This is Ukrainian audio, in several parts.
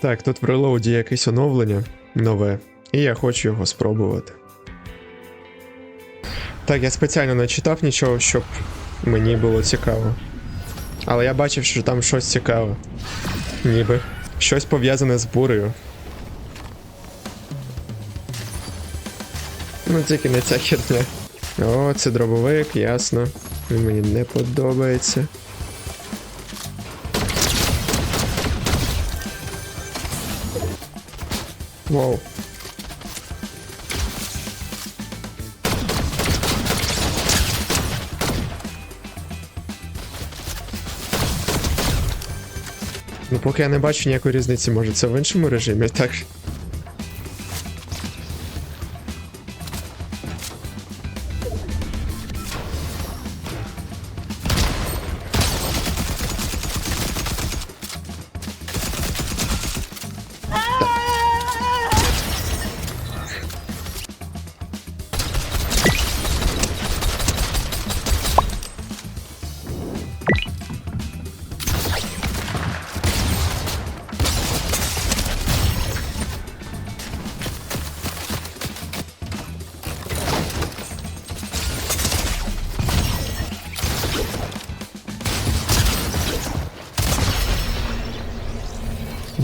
Так, тут в релоуді якесь оновлення нове, і я хочу його спробувати. Так, я спеціально не читав нічого, щоб мені було цікаво. Але я бачив, що там щось цікаве. Ніби. Щось пов'язане з бурею. Ну, тільки не ця херня. О, це дробовик, ясно. Він мені не подобається. Вау. Ну, поки я не бачу ніякої різниці, може це в іншому режимі, так?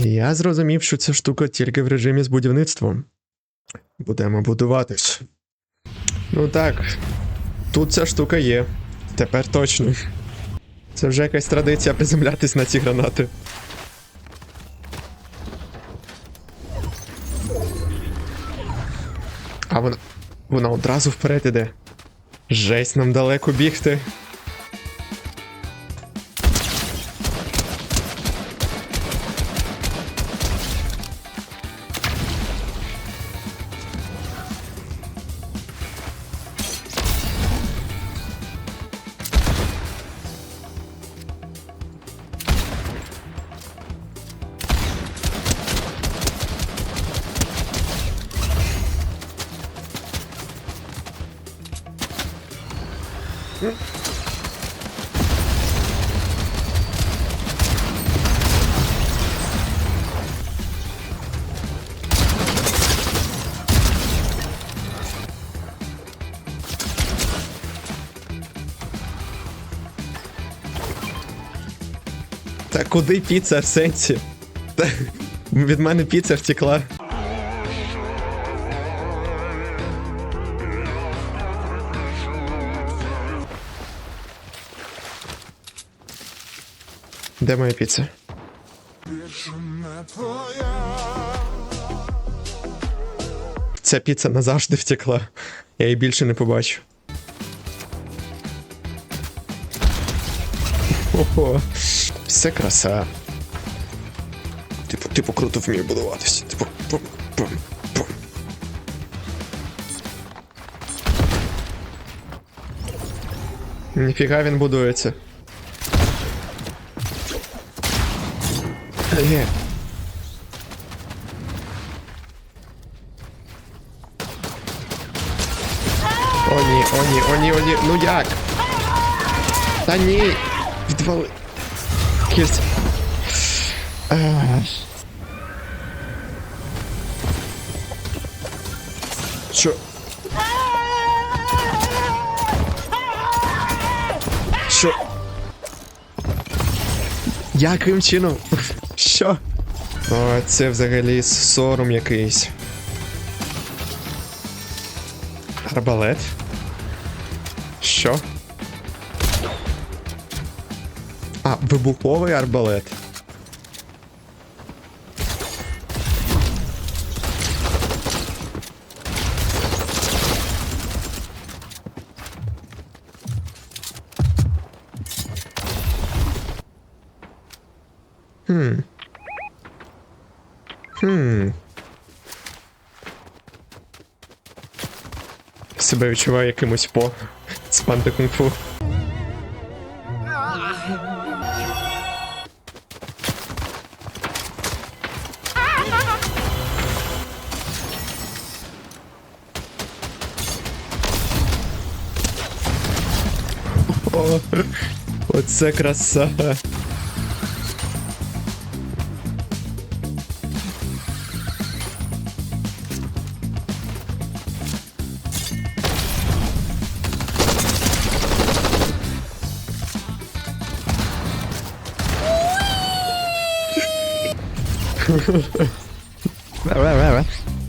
Я зрозумів, що ця штука тільки в режимі з будівництвом. Будемо будуватись. Ну так, тут ця штука є. Тепер точно. Це вже якась традиція приземлятись на ці гранати. А вона. Вона одразу вперед іде. Жесть, нам далеко бігти. Та куди піца в сенсі? Від мене піца втекла. Де моя піца? Ця піца назавжди втекла. Я її більше не побачу. Ого, все краса. Типу, типу круто вмію будуватися. Типу, пум, пум, пум. Ніфіга він будується. О ні, о ні, о ні, о ні, ну як? Та ні! Відвали. Кість. Що? Що? Яким чином? Що? О, це взагалі сором якийсь. Арбалет? Що? А, вибуховий арбалет. Хм. Хм. Себе відчуваю якимось по з панти кунг-фу. О, оце краса. Rah, rah, rah, rah.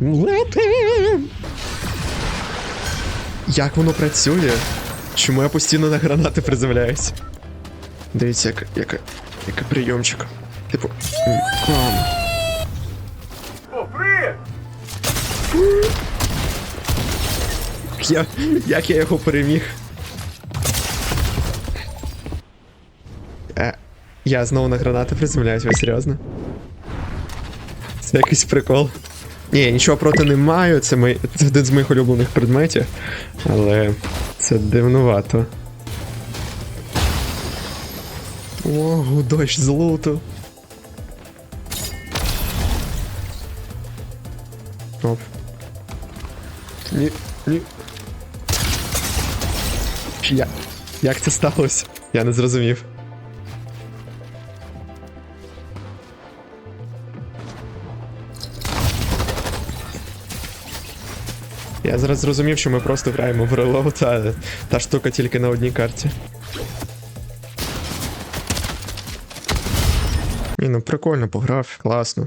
Летим! Як воно працює? Чому я постійно на гранати приземляюсь? Дивіться, як, як, як прийомчик. Типу. м, Я, як я його переміг? Е, я знову на гранати приземляюсь, ви серйозно? Якийсь прикол. Ні, нічого проти не маю, це, мій, це один з моїх улюблених предметів, але це дивнувато. Ого, дощ з луту. Оп. Ні, ні. Я, як це сталося? Я не зрозумів. Я зараз зрозумів, що ми просто граємо в релоут, а та штука тільки на одній карті. Ні, ну прикольно пограв, класно.